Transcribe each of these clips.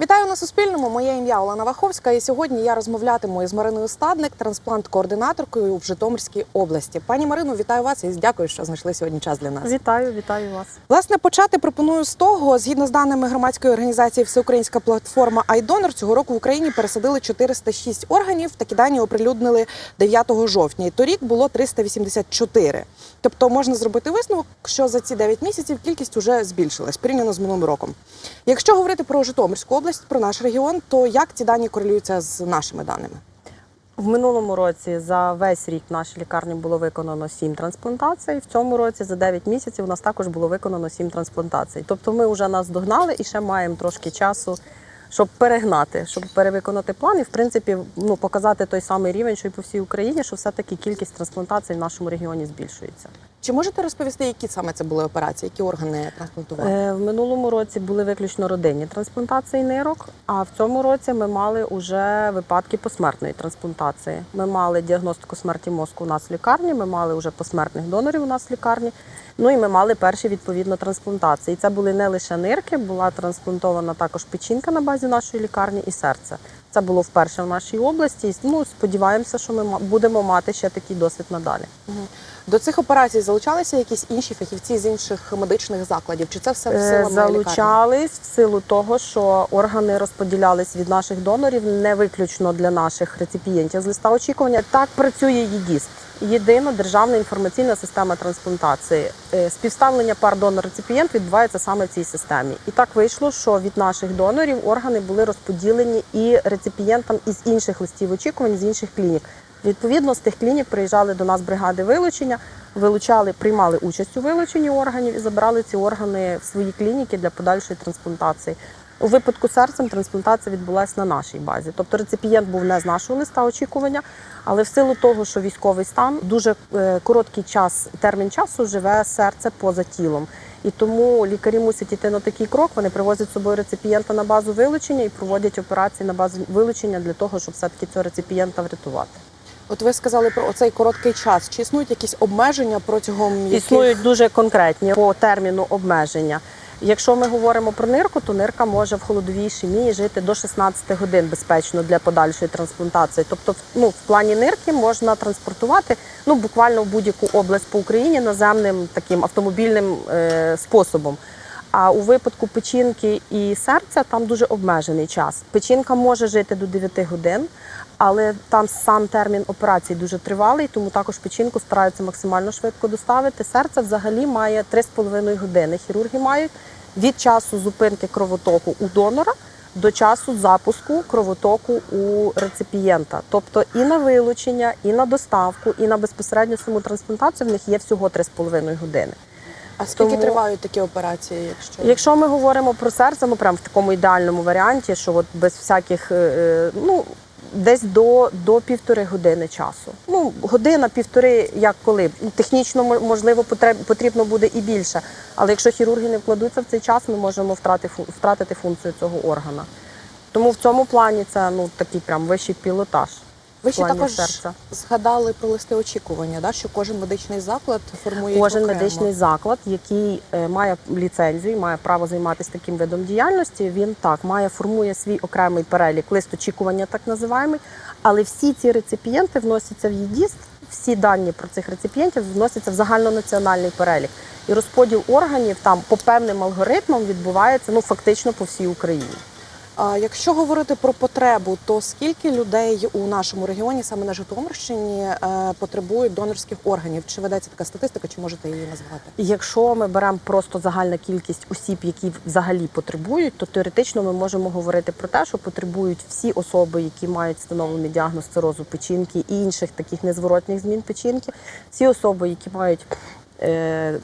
Вітаю на Суспільному. Моє ім'я Олена Ваховська. І сьогодні я розмовлятиму із Мариною Стадник, трансплант-координаторкою в Житомирській області. Пані Марино, вітаю вас і дякую, що знайшли сьогодні час для нас. Вітаю, вітаю вас. Власне, почати пропоную з того, згідно з даними громадської організації Всеукраїнська платформа iDonor, цього року в Україні пересадили 406 органів. Такі дані оприлюднили 9 жовтня. І торік було 384. Тобто можна зробити висновок, що за ці 9 місяців кількість вже збільшилась порівняно з минулим роком. Якщо говорити про Житомирську область, про наш регіон, то як ці дані корелюються з нашими даними? В минулому році за весь рік в нашій лікарні було виконано 7 трансплантацій. В цьому році за 9 місяців у нас також було виконано 7 трансплантацій. Тобто ми вже нас догнали і ще маємо трошки часу, щоб перегнати, щоб перевиконати план і в принципі ну, показати той самий рівень, що й по всій Україні, що все-таки кількість трансплантацій в нашому регіоні збільшується. Чи можете розповісти, які саме це були операції, які органи трансплантували? Е, В минулому році були виключно родинні трансплантації нирок, а в цьому році ми мали вже випадки посмертної трансплантації. Ми мали діагностику смерті мозку у нас в лікарні, ми мали вже посмертних донорів у нас в лікарні. Ну і ми мали перші відповідно трансплантації. Це були не лише нирки, була трансплантована також печінка на базі нашої лікарні і серце. Це було вперше в нашій області. Ну, сподіваємося, що ми будемо мати ще такий досвід надалі. Мгм. До цих операцій залучалися якісь інші фахівці з інших медичних закладів? Чи це все Е, силами лікарні? залучались в силу того, що органи розподілялись від наших донорів не виключно для наших реципієнтів з листа очікування. Так працює ЄДІСТ. Єдина державна інформаційна система трансплантації. Е, Співставлення пар донор-реципієнт відбувається саме в цій системі. І так вийшло, що від наших донорів органи були розподілені і реципієнтам із інших листів очікувань з інших клінік. Відповідно, з тих клінік приїжджали до нас бригади вилучення, вилучали, приймали участь у вилученні органів і забирали ці органи в свої клініки для подальшої трансплантації. У випадку серцем трансплантація відбулася на нашій базі. Тобто реципієнт був не з нашого листа очікування, але в силу того, що військовий стан дуже е, короткий час, термін часу живе серце поза тілом. І тому лікарі мусять йти на такий крок. Вони привозять з собою реципієнта на базу вилучення і проводять операції на базу вилучення для того, щоб все-таки цього реципієнта врятувати. От ви сказали про оцей короткий час. Чи існують якісь обмеження протягом яких... Існують дуже конкретні по терміну обмеження. Якщо ми говоримо про нирку, то нирка може в холодовій шемії жити до 16 годин безпечно для подальшої трансплантації. Тобто, ну, в плані нирки можна транспортувати ну, буквально в будь-яку область по Україні наземним таким автомобільним е, способом. А у випадку печінки і серця там дуже обмежений час. Печінка може жити до 9 годин, але там сам термін операції дуже тривалий, тому також печінку стараються максимально швидко доставити. Серце взагалі має 3,5 години. Хірурги мають від часу зупинки кровотоку у донора до часу запуску кровотоку у реципієнта. Тобто і на вилучення, і на доставку, і на безпосередню саму трансплантацію в них є всього 3,5 години. А скільки Тому- тривають такі операції? Якщо Якщо ми говоримо про серце, ну прям в такому ідеальному варіанті, що от без всяких, е, е, ну десь до, до півтори години часу. Ну, година, півтори, як коли. Технічно мо- можливо потрібно буде і більше. Але якщо хірурги не вкладуться в цей час, ми можемо втратити функцію цього органа. Тому в цьому плані це ну такий прям вищий пілотаж. Ви ще також серця. згадали про листи очікування, да? що кожен медичний заклад формує Кожен окремо. медичний заклад, який е, має ліцензію, має право займатися таким видом діяльності, він так має формує свій окремий перелік лист очікування, так називаємо. Але всі ці реципієнти вносяться в ЄДІСТ, всі дані про цих реципієнтів вносяться в загальнонаціональний перелік. І розподіл органів там по певним алгоритмам відбувається ну фактично по всій Україні. Якщо говорити про потребу, то скільки людей у нашому регіоні, саме на Житомирщині, е, потребують донорських органів? Чи ведеться така статистика, чи можете її назвати? Якщо ми беремо просто загальна кількість осіб, які взагалі потребують, то теоретично ми можемо говорити про те, що потребують всі особи, які мають встановлений діагноз цирозу печінки і інших таких незворотних змін печінки, всі особи, які мають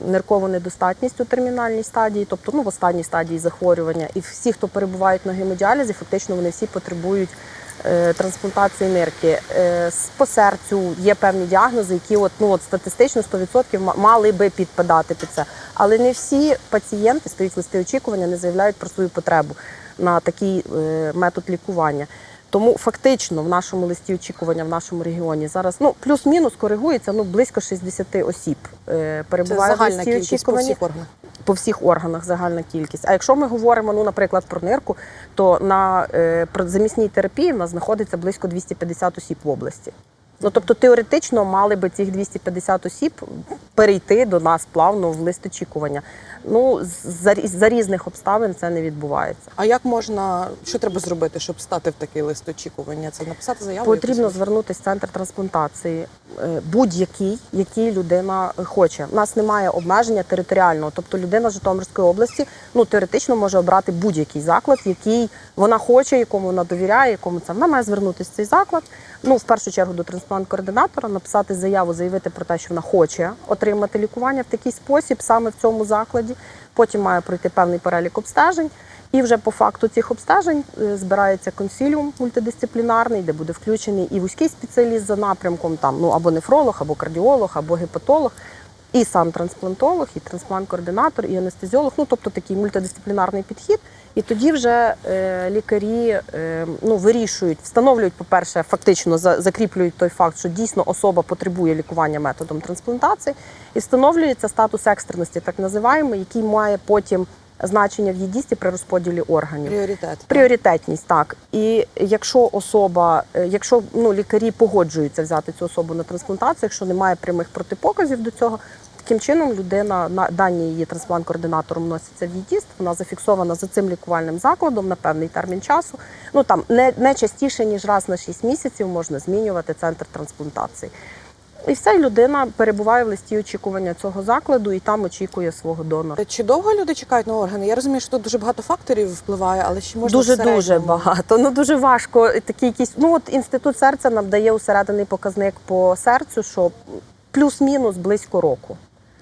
ниркову недостатність у термінальній стадії, тобто ну, в останній стадії захворювання, і всі, хто перебувають на гемодіалізі, фактично вони всі потребують е, трансплантації нирки. Е, По серцю є певні діагнози, які от, ну, от статистично 100% мали би підпадати під це. Але не всі пацієнти стоять листи очікування, не заявляють про свою потребу на такий е, метод лікування. Тому фактично в нашому листі очікування в нашому регіоні зараз ну плюс-мінус коригується ну близько 60 осіб е, Це перебуває в листі кількість по очікування. всіх органах. по всіх органах загальна кількість. А якщо ми говоримо, ну, наприклад, про нирку, то на е, замісній терапії в нас знаходиться близько 250 осіб в області. Ну тобто теоретично мали би цих 250 осіб перейти до нас плавно в лист очікування. Ну за, за різних обставин це не відбувається. А як можна, що треба зробити, щоб стати в такий лист очікування? Це написати заяву? Потрібно звернутися в центр трансплантації, е, будь-який, який людина хоче. У нас немає обмеження територіального, тобто людина Житомирської області ну теоретично може обрати будь-який заклад, який вона хоче, якому вона довіряє, якому це вона має звернутися в цей заклад. Ну в першу чергу до трансплант-координатора, написати заяву, заявити про те, що вона хоче отримати лікування в такий спосіб, саме в цьому закладі. Потім має пройти певний перелік обстежень. І вже по факту цих обстежень е, збирається консиліум мультидисциплінарний, де буде включений і вузький спеціаліст за напрямком, там ну або нефролог, або кардіолог, або гепатолог, і сам трансплантолог, і трансплант-координатор, і анестезіолог. Ну тобто такий мультидисциплінарний підхід. І тоді вже е, лікарі е, ну, вирішують, встановлюють, по-перше, фактично за- закріплюють той факт, що дійсно особа потребує лікування методом трансплантації, і встановлюється статус екстреності, так називаємо, який має потім значення в ЄДІСТі при розподілі органів. пріоритет. Пріоритетність, так. І якщо особа, е, якщо ну, лікарі погоджуються взяти цю особу на трансплантацію, якщо немає прямих протипоказів до цього, таким чином людина на дані її трансплант-координатором вносяться в ЄДІСТ, вона зафіксована за цим лікувальним закладом на певний термін часу. Ну там не, не частіше, ніж раз на 6 місяців можна змінювати центр трансплантації. І вся людина перебуває в листі очікування цього закладу і там очікує свого донора. Чи довго люди чекають на органи? Я розумію, що тут дуже багато факторів впливає, але ще можна дуже Дуже дуже багато. Ну дуже важко. Такі якісь. Ну от інститут серця нам дає усерединий показник по серцю, що плюс-мінус близько року.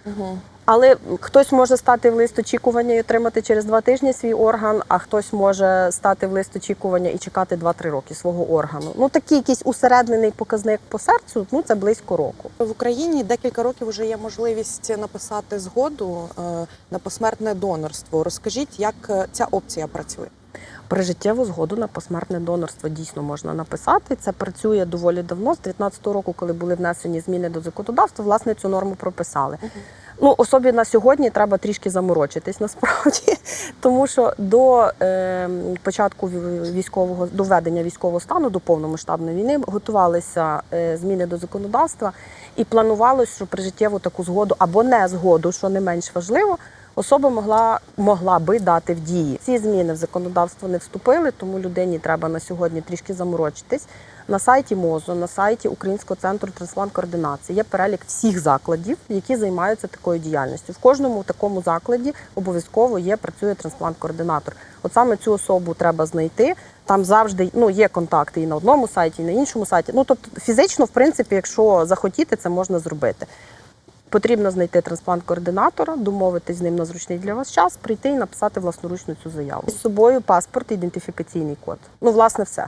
Мгм. Але хтось може стати в лист очікування і отримати через два тижні свій орган, а хтось може стати в лист очікування і чекати 2-3 роки свого органу. Ну такий якийсь усереднений показник по серцю, ну це близько року. В Україні декілька років вже є можливість написати згоду е, на посмертне донорство. Розкажіть, як е, ця опція працює? Прижиттєву згоду на посмертне донорство дійсно можна написати. Це працює доволі давно. З 19 року, коли були внесені зміни до законодавства, власне цю норму прописали. Ну, особі на сьогодні треба трішки заморочитись насправді, тому що до е, початку військового до введення військового стану, до повномасштабної війни, готувалися е, зміни до законодавства і планувалось, що прижиттєву таку згоду або не згоду, що не менш важливо, особа могла, могла би дати в дії. Ці зміни в законодавство не вступили, тому людині треба на сьогодні трішки заморочитись. На сайті МОЗу, на сайті Українського центру трансплант-координації є перелік всіх закладів, які займаються такою діяльністю. В кожному такому закладі обов'язково є працює трансплант-координатор. От саме цю особу треба знайти. Там завжди ну, є контакти і на одному сайті, і на іншому сайті. Ну тобто фізично, в принципі, якщо захотіти, це можна зробити. Потрібно знайти трансплант-координатора, домовитись з ним на зручний для вас час, прийти і написати власноручно цю заяву. З собою паспорт, ідентифікаційний код. Ну, власне, все.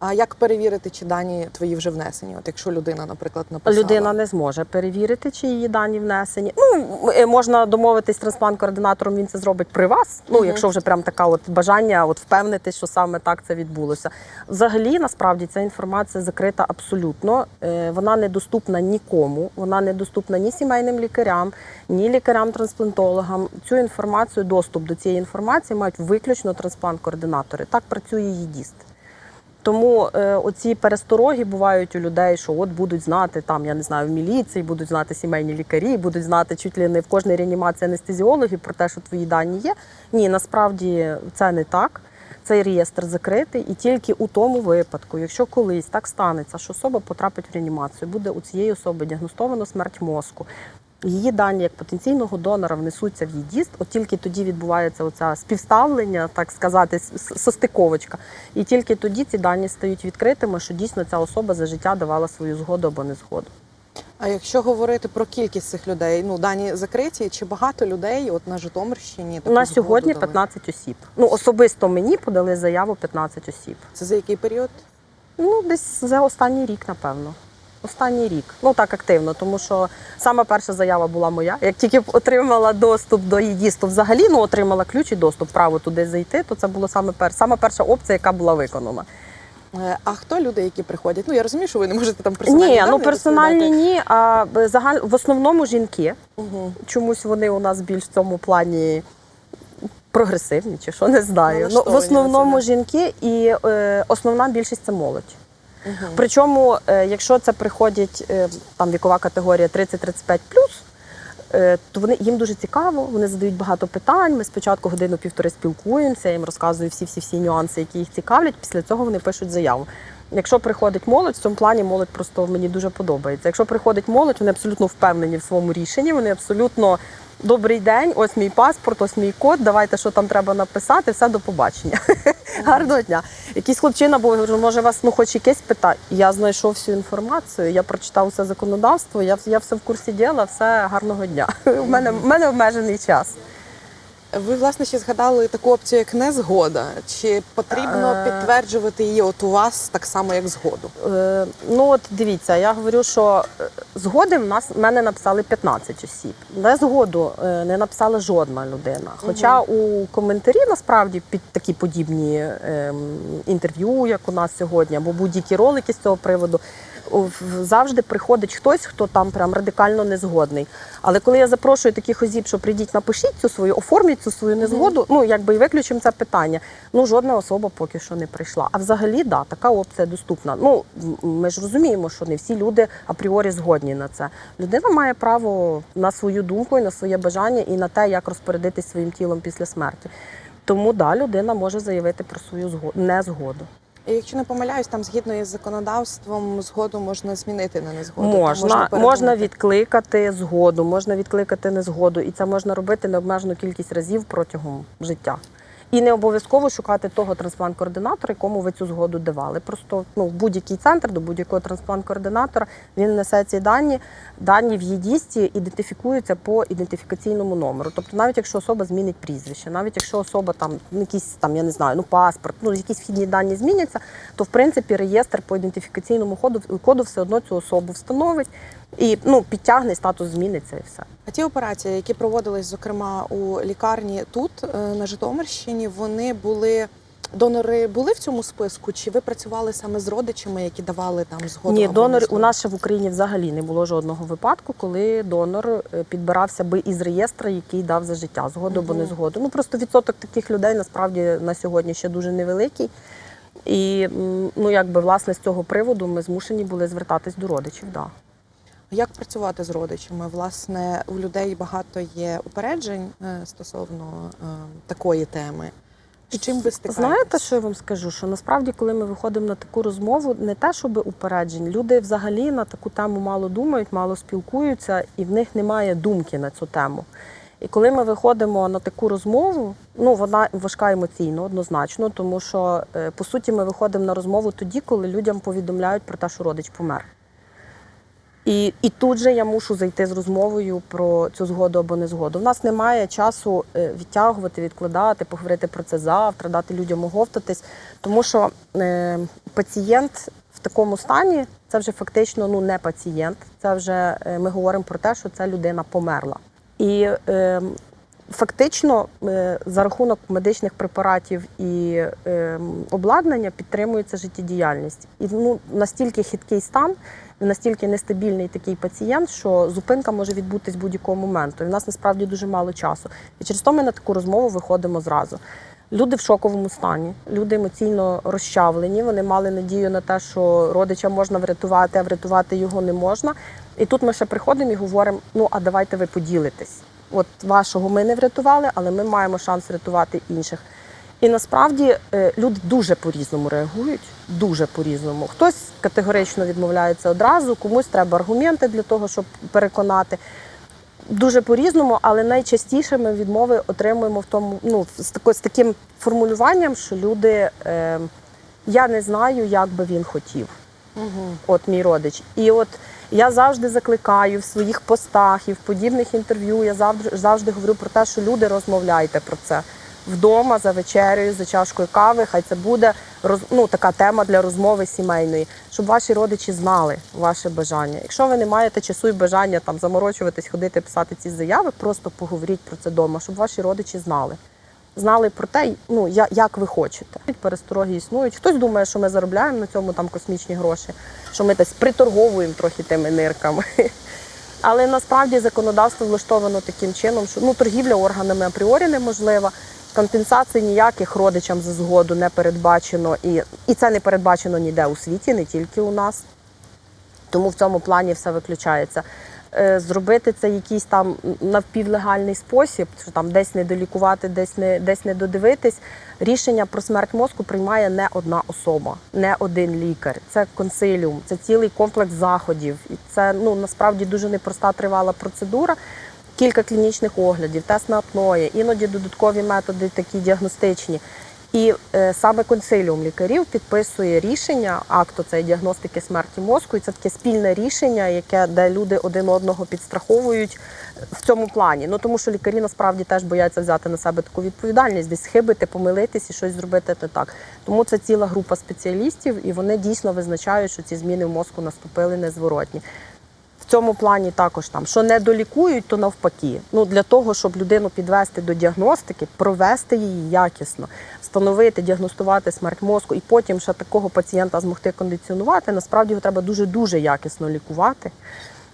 А як перевірити, чи дані твої вже внесені? От якщо людина, наприклад, написала Людина не зможе перевірити, чи її дані внесені. Ну е, можна домовитись з трансплант-координатором, він це зробить при вас. Ну, Мгм. якщо вже прям така от бажання, от впевнитись, що саме так це відбулося. Взагалі, насправді, ця інформація закрита абсолютно. Е, Вона недоступна нікому. Вона недоступна ні сімейним лікарям, ні лікарям-трансплантологам. Цю інформацію, доступ до цієї інформації мають виключно трансплант-координатори. Так працює ЄДІСТ. Тому е, оці перестороги бувають у людей, що от будуть знати там, я не знаю, в міліції, будуть знати сімейні лікарі, будуть знати чуть ли не в кожній реанімації анестезіологи про те, що твої дані є. Ні, насправді це не так. Цей реєстр закритий, і тільки у тому випадку, якщо колись так станеться, що особа потрапить в реанімацію, буде у цієї особи діагностовано смерть мозку. Її дані як потенційного донора внесуться в ЄДІСТ, от тільки тоді відбувається оця співставлення, так сказати, состиковочка. І тільки тоді ці дані стають відкритими, що дійсно ця особа за життя давала свою згоду або не згоду. А якщо говорити про кількість цих людей, ну дані закриті, чи багато людей от на Житомирщині На сьогодні дали? осіб. Ну особисто мені подали заяву 15 осіб. Це за який період? Ну, десь за останній рік, напевно. Останній рік. Ну так активно, тому що сама перша заява була моя. Як тільки отримала доступ до ЄДІСТу взагалі, ну отримала ключ і доступ, право туди зайти, то це було саме пер... сама перша опція, яка була виконана. Е, А хто люди, які приходять? Ну я розумію, що ви не можете там персональні Ні, ну персональні ні, а загаль... в основному жінки. Угу. Чомусь вони у нас більш в цьому плані прогресивні, чи що не знаю. Ну, в основному це, жінки і е, основна більшість це молодь. Угу. Причому, е, якщо це приходять е, там вікова категорія 30-35 е, то вони їм дуже цікаво, вони задають багато питань. Ми спочатку годину-півтори спілкуємося, я їм розказую всі всі всі нюанси, які їх цікавлять. Після цього вони пишуть заяву. Якщо приходить молодь, в цьому плані молодь просто мені дуже подобається. Якщо приходить молодь, вони абсолютно впевнені в своєму рішенні, вони абсолютно добрий день, ось мій паспорт, ось мій код, давайте що там треба написати, все до побачення. Гарного дня. Якийсь хлопчина був, я говорю, може, вас ну хоч якесь питання. Я знайшов всю інформацію, я прочитав усе законодавство, я, я все в курсі діла, все гарного дня. У мене, у мене обмежений час. Ви власне ще згадали таку опцію, як незгода. Чи потрібно Е. підтверджувати її от у вас так само, як згоду? Е, ну от дивіться, я говорю, що е, згоди в нас в мене написали 15 осіб. Не згоду е, не написала жодна людина. Хоча у коментарі насправді під такі подібні ем, інтерв'ю, як у нас сьогодні, або будь-які ролики з цього приводу. Завжди приходить хтось, хто там прям радикально не згодний. Але коли я запрошую таких осіб, що прийдіть, напишіть цю свою, оформіть цю свою незгоду, ну якби і виключимо це питання. Ну жодна особа поки що не прийшла. А взагалі, да, така опція доступна. Ну ми ж розуміємо, що не всі люди апріорі згодні на це. Людина має право на свою думку і на своє бажання, і на те, як розпорядитись своїм тілом після смерті. Тому да, людина може заявити про свою згоду, незгоду. І якщо не помиляюсь, там згідно із законодавством згоду можна змінити на незгоду. Можна Можна, можна, відкликати згоду, можна відкликати незгоду, і це можна робити необмежену кількість разів протягом життя. І не обов'язково шукати того трансплант-координатора, якому ви цю згоду давали. Просто ну, в будь-який центр до будь-якого трансплант-координатора він несе ці дані. Дані в ЄДІСТі ідентифікуються по ідентифікаційному номеру. Тобто, навіть якщо особа змінить прізвище, навіть якщо особа там ну, якийсь там, я не знаю, ну паспорт, ну якісь вхідні дані зміняться, то в принципі реєстр по ідентифікаційному коду, коду все одно цю особу встановить і ну, підтягне, статус зміниться і все. А ті операції, які проводились, зокрема у лікарні тут е, на Житомирщині, вони були. Донори були в цьому списку? Чи ви працювали саме з родичами, які давали там згоду? Ні, донор у нас ще в Україні взагалі не було жодного випадку, коли донор е, підбирався би із реєстра, який дав за життя, згоду або не згоду. Ну просто відсоток таких людей насправді на сьогодні ще дуже невеликий. І ну якби власне з цього приводу ми змушені були звертатись до родичів. Да. Як працювати з родичами? Власне, у людей багато є упереджень е, стосовно е, такої теми. З чим ви стикаєтесь? Знаєте, що я вам скажу? Що насправді, коли ми виходимо на таку розмову, не те, щоб упереджень, люди взагалі на таку тему мало думають, мало спілкуються, і в них немає думки на цю тему. І коли ми виходимо на таку розмову, ну вона важка емоційно, однозначно, тому що е, по суті ми виходимо на розмову тоді, коли людям повідомляють про те, що родич помер. І, і тут же я мушу зайти з розмовою про цю згоду або незгоду. У нас немає часу е, відтягувати, відкладати, поговорити про це завтра, дати людям оговтатись, тому що е, пацієнт в такому стані це вже фактично ну, не пацієнт. Це вже е, ми говоримо про те, що ця людина померла. І е, фактично е, за рахунок медичних препаратів і е, обладнання підтримується життєдіяльність. І ну, настільки хиткий стан, настільки нестабільний такий пацієнт, що зупинка може відбутись будь-якого моменту. І в нас насправді дуже мало часу. І через то ми на таку розмову виходимо зразу. Люди в шоковому стані, люди емоційно розчавлені. Вони мали надію на те, що родича можна врятувати, а врятувати його не можна. І тут ми ще приходимо і говоримо: ну а давайте ви поділитесь. От вашого ми не врятували, але ми маємо шанс врятувати інших. І насправді е, люди дуже по-різному реагують, дуже по-різному. Хтось категорично відмовляється одразу, комусь треба аргументи для того, щоб переконати. Дуже по-різному, але найчастіше ми відмови отримуємо в тому, ну, з, тако, з таким формулюванням, що люди е, я не знаю, як би він хотів Угу. от мій родич. І от я завжди закликаю в своїх постах і в подібних інтерв'ю. Я завжди завжди говорю про те, що люди розмовляйте про це вдома за вечерею, за чашкою кави. Хай це буде роз, ну, така тема для розмови сімейної, щоб ваші родичі знали ваше бажання. Якщо ви не маєте часу і бажання там заморочуватись, ходити, писати ці заяви, просто поговоріть про це вдома, щоб ваші родичі знали. знали про те, ну я- як ви хочете. Перестороги існують. Хтось думає, що ми заробляємо на цьому там космічні гроші, що ми десь приторговуємо трохи тими нирками. Але насправді законодавство влаштовано таким чином, що ну торгівля органами апріорі неможлива. Компенсацій ніяких родичам за згоду не передбачено, і, і це не передбачено ніде у світі, не тільки у нас. Тому в цьому плані все виключається. Е, Зробити це якийсь там навпівлегальний спосіб, що там десь не долікувати, десь не десь не додивитись. Рішення про смерть мозку приймає не одна особа, не один лікар. Це консиліум, це цілий комплекс заходів. І це ну насправді дуже непроста тривала процедура. Кілька клінічних оглядів, тест на апноє, іноді додаткові методи такі діагностичні. І е, саме консиліум лікарів підписує рішення акту цієї діагностики смерті мозку. І це таке спільне рішення, яке де люди один одного підстраховують в цьому плані. Ну тому що лікарі насправді теж бояться взяти на себе таку відповідальність, десь схибити, помилитись і щось зробити не так. Тому це ціла група спеціалістів, і вони дійсно визначають, що ці зміни в мозку наступили незворотні. Цьому плані також там, що не долікують, то навпаки. Ну для того, щоб людину підвести до діагностики, провести її якісно, встановити, діагностувати смерть мозку, і потім ще такого пацієнта змогти кондиціонувати. Насправді його треба дуже дуже якісно лікувати,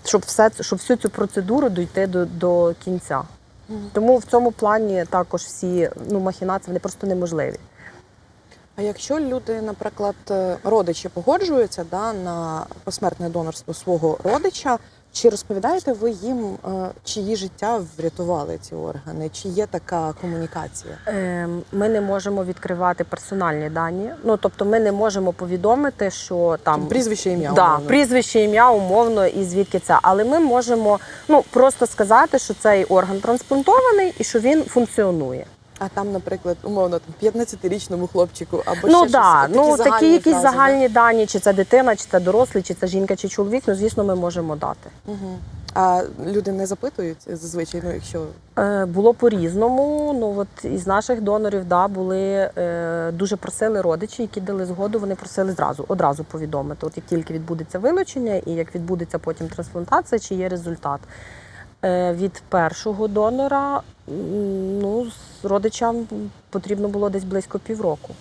щоб все щоб всю цю процедуру дійти до, до кінця. Тому в цьому плані також всі ну махінації вони просто неможливі. А якщо люди, наприклад, е, родичі погоджуються да, на посмертне донорство свого родича, чи розповідаєте ви їм, е, чиї життя врятували ці органи? Чи є така комунікація? Ем, Ми не можемо відкривати персональні дані. Ну тобто, ми не можемо повідомити, що там Прізвище ім'я. да, умовно. прізвище, ім'я, умовно і звідки це. Але ми можемо ну просто сказати, що цей орган трансплантований і що він функціонує. А там, наприклад, умовно там 15-річному хлопчику або ну ще да, щось, ну такі якісь фрази, да? загальні дані, чи це дитина, чи це дорослий, чи це жінка, чи чоловік. Ну звісно, ми можемо дати. Угу. А люди не запитують зазвичай, ну якщо Е, Було по-різному. Ну от із наших донорів да, були е, дуже просили родичі, які дали згоду. Вони просили зразу одразу повідомити. От як тільки відбудеться вилучення і як відбудеться потім трансплантація, чи є результат. Е, від першого донора ну, з родичам потрібно було десь близько півроку.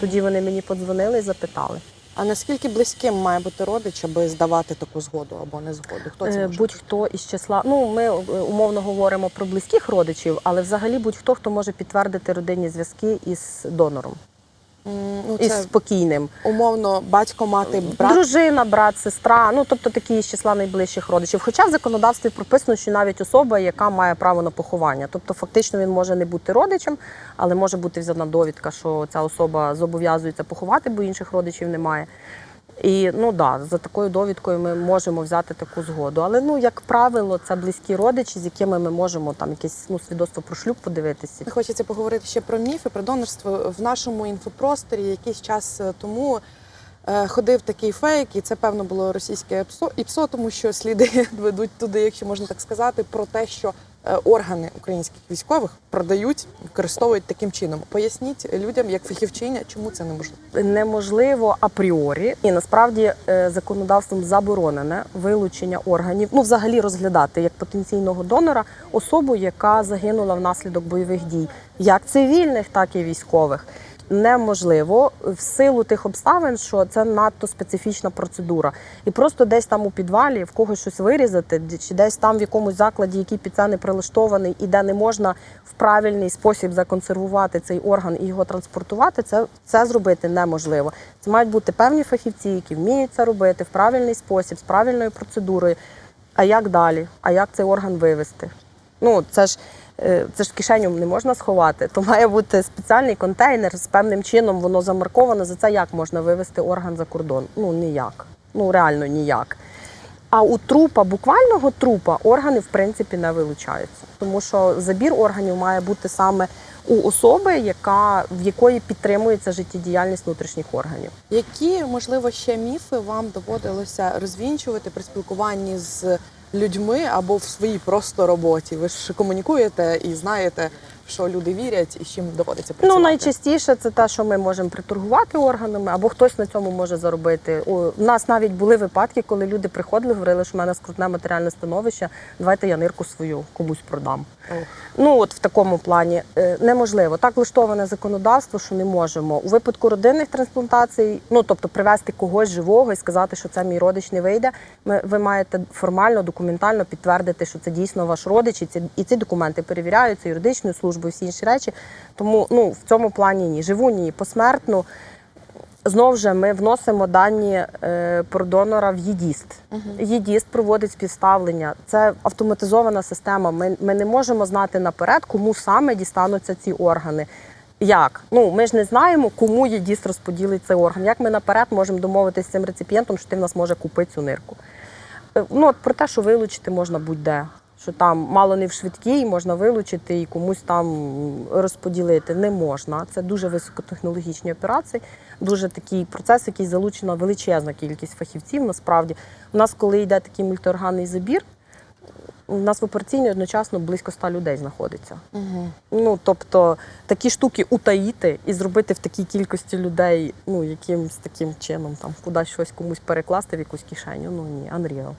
Тоді вони мені подзвонили і запитали. а наскільки близьким має бути родич, аби здавати таку згоду або не згоду? Хто це Е, може? Будь-хто із числа. Ну, ми е, умовно говоримо про близьких родичів, але взагалі будь-хто, хто може підтвердити родинні зв'язки із донором, ну, це спокійним. умовно батько, мати, брат. Дружина, брат, сестра, ну тобто такі з числа найближчих родичів. Хоча в законодавстві прописано, що навіть особа, яка має право на поховання. Тобто, фактично він може не бути родичем, але може бути взяна довідка, що ця особа зобов'язується поховати, бо інших родичів немає. І ну да, за такою довідкою ми можемо взяти таку згоду. Але ну, як правило, це близькі родичі, з якими ми можемо там якесь ну, свідоцтво про шлюб подивитися. Хочеться поговорити ще про міфи, про донорство в нашому інфопросторі. Якийсь час е, тому е, ходив такий фейк, і це певно було російське ІПСО, ІПСО тому що сліди ведуть туди, якщо можна так сказати, про те, що органи українських військових продають, використовують таким чином. Поясніть людям, як фахівчиня, чому це неможливо. неможливо апріорі, і насправді е, законодавством заборонене вилучення органів, ну взагалі розглядати як потенційного донора особу, яка загинула внаслідок бойових дій, як цивільних, так і військових. Неможливо в силу тих обставин, що це надто специфічна процедура, і просто десь там у підвалі в когось щось вирізати, чи десь там в якомусь закладі, який під це не прилаштований, і де не можна в правильний спосіб законсервувати цей орган і його транспортувати, це, це зробити неможливо. Це мають бути певні фахівці, які вміють це робити в правильний спосіб, з правильною процедурою. А як далі? А як цей орган вивести? Ну, це ж це ж в кишеню не можна сховати. То має бути спеціальний контейнер з певним чином, воно замарковано. За це як можна вивести орган за кордон? Ну ніяк. Ну реально ніяк. А у трупа, буквального трупа, органи в принципі не вилучаються, тому що забір органів має бути саме у особи, яка в якої підтримується життєдіяльність внутрішніх органів. Які, можливо, ще міфи вам доводилося розвінчувати при спілкуванні з людьми або в своїй просто роботі? Ви ж комунікуєте і знаєте, що люди вірять і з чим доводиться Ну, найчастіше це те, що ми можемо приторгувати органами, або хтось на цьому може заробити. У нас навіть були випадки, коли люди приходили, говорили, що в мене скрутне матеріальне становище, давайте я нирку свою комусь продам. Ох. Ну от в такому плані е, неможливо. Так влаштоване законодавство, що не можемо. У випадку родинних трансплантацій, ну тобто привезти когось живого і сказати, що це мій родич не вийде. Ми ви маєте формально, документально підтвердити, що це дійсно ваш родич, і ці і ці документи перевіряються юридичною службою, всі інші речі. Тому ну в цьому плані ні. Живу ні посмертно. Знову ж ми вносимо дані е, про донора в ЄДІСТ. ЄДІСТ проводить співставлення. Це автоматизована система. Ми, ми не можемо знати наперед, кому саме дістануться ці органи. Як? Ну ми ж не знаємо, кому ЄДІСТ розподілить цей орган. Як ми наперед можемо домовитися з цим реципієнтом, що ти в нас може купити цю нирку? Е, Ну, от про те, що вилучити можна будь-де. Що там мало не в швидкій, можна вилучити і комусь там розподілити. Не можна. Це дуже високотехнологічні операції, дуже такий процес, який залучена величезна кількість фахівців. Насправді, у нас, коли йде такий мультиорганний забір, у нас в операційній одночасно близько ста людей знаходиться. Угу. Ну тобто такі штуки утаїти і зробити в такій кількості людей, ну якимось таким чином, там кудись щось комусь перекласти в якусь кишеню. Ну ні, unreal.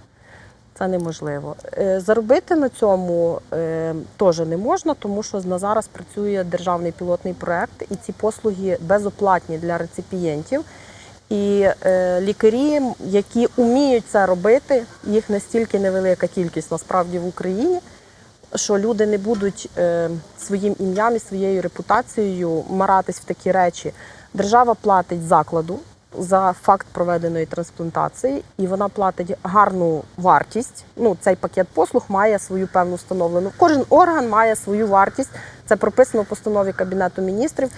Це неможливо. Е, Заробити на цьому е, теж не можна, тому що на зараз працює державний пілотний проект, і ці послуги безоплатні для реципієнтів. І е, лікарі, які вміють це робити, їх настільки невелика кількість насправді в Україні, що люди не будуть своїм ім'ям і своєю репутацією маратись в такі речі. Держава платить закладу за факт проведеної трансплантації, і вона платить гарну вартість. Ну, цей пакет послуг має свою певну встановлену. Кожен орган має свою вартість. Це прописано в постанові Кабінету міністрів.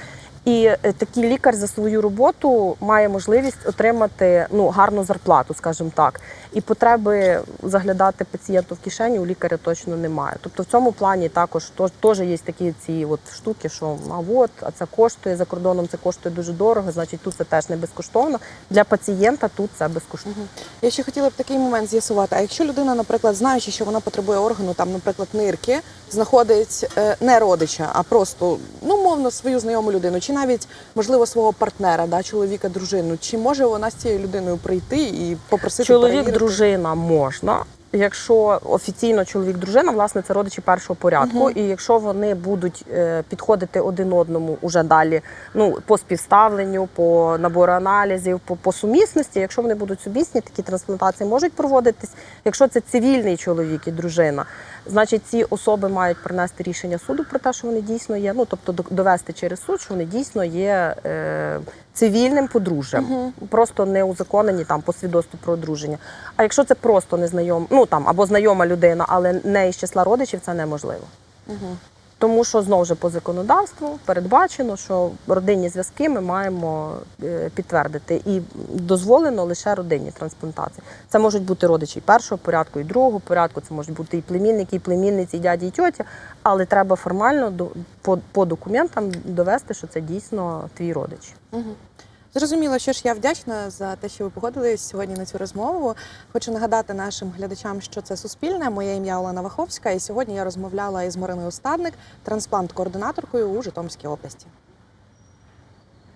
І е, такий лікар за свою роботу має можливість отримати ну гарну зарплату, скажімо так. І потреби заглядати пацієнту в кишені у лікаря точно немає. Тобто в цьому плані також тож- теж є такі ці от штуки, що а от, а це коштує за кордоном, це коштує дуже дорого. Значить, тут це теж не безкоштовно. Для пацієнта тут це безкоштовно. Я ще хотіла б такий момент з'ясувати. А якщо людина, наприклад, знаючи, що вона потребує органу, там, наприклад, нирки, знаходить е, не родича, а просто ну мовно свою знайому людину, чи навіть можливо свого партнера, да, чоловіка, дружину, чи може вона з цією людиною прийти і попросити Чоловік? Дружина можна. Якщо офіційно чоловік, дружина, власне, це родичі першого порядку. І якщо вони будуть е, підходити один одному уже далі, ну по співставленню, по набору аналізів, по, по сумісності, якщо вони будуть сумісні, такі трансплантації можуть проводитись. Якщо це цивільний чоловік і дружина, значить ці особи мають принести рішення суду про те, що вони дійсно є. Ну тобто до- довести через суд, що вони дійсно є е, цивільним подружжям, просто не узаконені там по свідоцтву про одруження. А якщо це просто незнайом, ну там або знайома людина, але не із числа родичів, це неможливо. Мгм. Тому що знову ж по законодавству передбачено, що родинні зв'язки ми маємо е, підтвердити, і дозволено лише родинні трансплантації. Це можуть бути родичі і першого порядку, і другого порядку. Це можуть бути і племінники, і племінниці, і дяді, і тьоті, Але треба формально по, по документам довести, що це дійсно твій родич. Мгм. Зрозуміло, що ж я вдячна за те, що ви погодились сьогодні на цю розмову. Хочу нагадати нашим глядачам, що це суспільне. Моє ім'я Олена Ваховська, і сьогодні я розмовляла із Мариною Стадник, трансплант-координаторкою у Житомирській області.